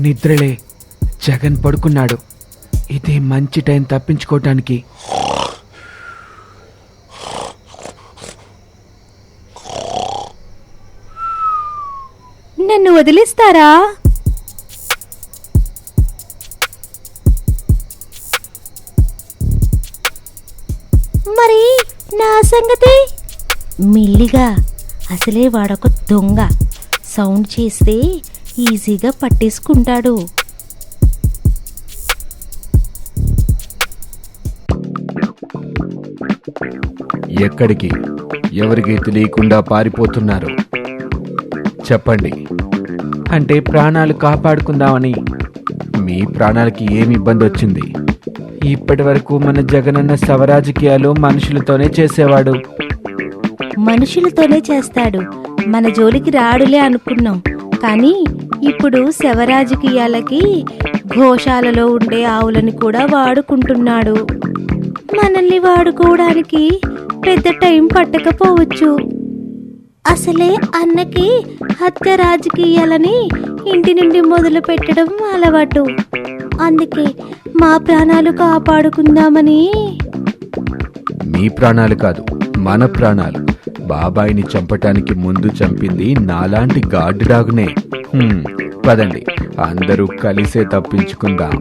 నిద్రలే. జగన్ పడుకున్నాడు. ఇదే మంచి టైం తప్పించుకోవటానికి నన్ను వదిలేస్తారా? మరి నా సంగతి? మెల్లిగా. అసలే వాడొక దొంగ. సౌండ్ చేస్తే ఈజీగా పట్టేసుకుంటాడు. ఎక్కడికి? ఎవరికి తెలియకుండా పారిపోతున్నారు? చెప్పండి. అంటే ప్రాణాలు కాపాడుకుందామని. మీ ప్రాణాలకి ఏమి ఇబ్బంది వచ్చింది? ఇప్పటి వరకు మన జగనన్న సవరాజకీయాలు మనుషులతోనే చేసేవాడు. మనుషులతోనే చేస్తాడు. మన జోలికి రాడులే అనుకున్నాం. కానీ ఇప్పుడు శవరాజకీయాలకి ఘోషాలలో ఉండే ఆవులని కూడా వాడుకుంటున్నాడు. మనల్ని వాడుకోవడానికి పెద్ద టైం పట్టకపోవచ్చు. అసలే అన్నకి హత్య రాజకీయాలని ఇంటి నుండి మొదలు పెట్టడం అలవాటు. అందుకే మా ప్రాణాలు కాపాడుకుందామని. మీ ప్రాణాలు కాదు మన ప్రాణాలు. బాబాయిని చంపటానికి ముందు చంపింది నాలాంటి గాడ్ డాగ్నే పదండి. అందరూ కలిసే తప్పించుకుందాం.